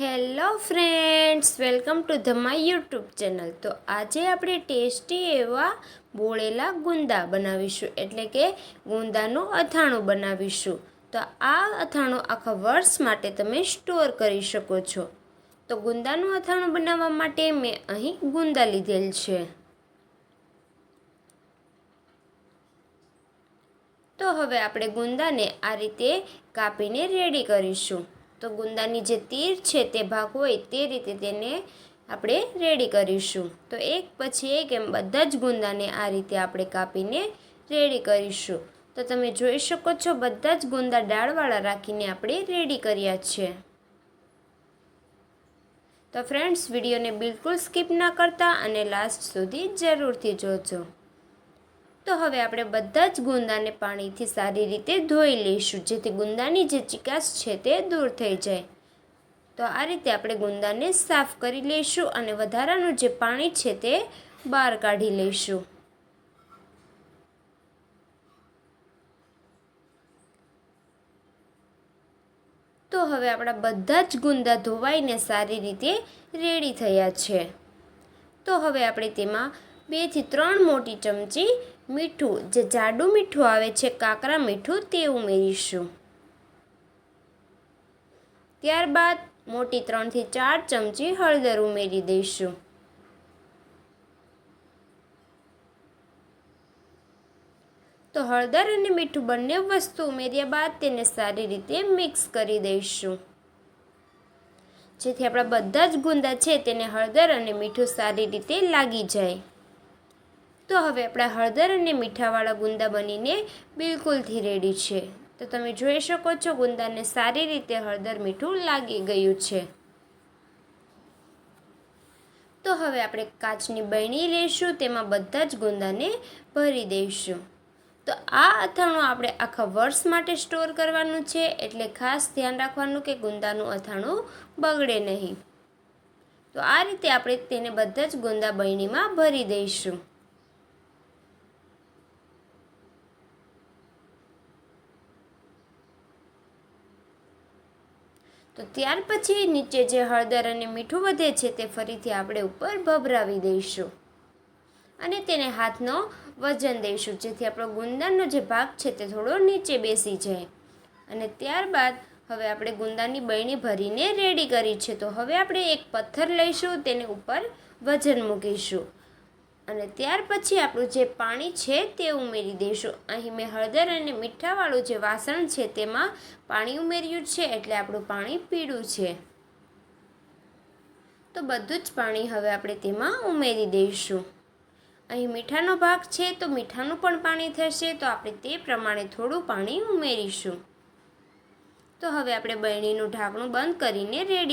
Hello friends, welcome to the my YouTube channel. તો આજે આપણે ટેસ્ટી એવા બોળેલા ગુંદા બનાવીશું. એટલે કે ગુંદાનું અથાણું બનાવીશું. તો આ અથાણું આખા વર્ષ માટે તમે સ્ટોર કરી શકો છો. તો ગુંદાનું અથાણું બનાવવા માટે મેં અહીં ગુંદા લીધેલ છે. તો હવે આપણે ગુંદાને આ રીતે કાપીને રેડી કરીશું. તો ગુંદાની જે તીર છે તે ભાગ હોય તે રીતે તેને આપણે રેડી કરીશું. તો એક પછી એક એમ બધા જ ગુંદાને આ રીતે આપણે કાપીને રેડી કરીશું. તો તમે જોઈ શકો છો બધા જ ગુંદા ડાળવાળા રાખીને આપણે રેડી કર્યા છે. તો ફ્રેન્ડ્સ, વિડીયોને બિલકુલ સ્કીપ ના કરતા અને લાસ્ટ સુધી જરૂરથી જોજો. તો હવે આપણે બધા જ ગુંદાને પાણીથી સારી રીતે ધોઈ લઈશું, જેથી ગુંદાની જે ચિકાસ છે તે દૂર થઈ જાય. તો આ રીતે આપણે ગુંદાને સાફ કરી લઈશું અને વધારાનું જે પાણી છે તે બહાર કાઢી લઈશું. તો હવે આપણા બધા જ ગુંદા ધોવાઈને સારી રીતે રેડી થયા છે. તો હવે આપણે તેમાં બેથી ત્રણ મોટી ચમચી મીઠું, જે જાડું મીઠું આવે છે, કાકરા મીઠું, તે ઉમેરીશું. ત્યારબાદ મોટી ત્રણથી ચાર ચમચી હળદર ઉમેરી દઈશું. તો હળદર અને મીઠું બંને વસ્તુ ઉમેર્યા બાદ તેને સારી રીતે મિક્સ કરી દઈશું. જેથી આપણા બધા જ ગુંદા છે, તેને હળદર અને મીઠું સારી રીતે લાગી જાય. તો હવે આપણા હળદર અને મીઠાવાળા ગુંદા બનીને બિલકુલથી રેડી છે. તો તમે જોઈ શકો છો ગુંદાને સારી રીતે હળદર મીઠું લાગી ગયું છે. તો હવે આપણે કાચની બરણી લઈશું, તેમાં બધા જ ગુંદાને ભરી દઈશું. તો આ અથાણું આપણે આખા વર્ષ માટે સ્ટોર કરવાનું છે, એટલે ખાસ ધ્યાન રાખવાનું કે ગુંદાનું અથાણું બગડે નહીં. તો આ રીતે આપણે તેને બધા જ ગુંદા બરણીમાં ભરી દઈશું. તો ત્યાર પછી નીચે જે હળદર અને મીઠું વધે છે તે ફરીથી આપણે ઉપર ભભરાવી દઈશું. અને તેને હાથનો વજન દઈશું, જેથી આપણો ગુંદાનો જે ભાગ છે તે થોડો નીચે બેસી જાય. અને ત્યારબાદ હવે આપણે ગુંદાની બહેણી ભરીને રેડી કરી છે. તો હવે આપણે એક પથ્થર લઈશું, તેને ઉપર વજન મૂકીશું. અને ત્યાર પછી આપણું જે પાણી છે તે ઉમેરી દઈશું અહીં મેં હળદર અને મીઠાવાળું જે વાસણ છે તેમાં પાણી ઉમેર્યું છે એટલે આપણું પાણી પીળું છે. તો બધું જ પાણી હવે આપણે તેમાં ઉમેરી દઈશું. અહીં મીઠાનો ભાગ છે તો મીઠાનું પણ પાણી થશે તો આપણે તે પ્રમાણે થોડું પાણી ઉમેરીશું. તો હવે આપણે બરણીનું ઢાંકણું બંધ કરીને રેડી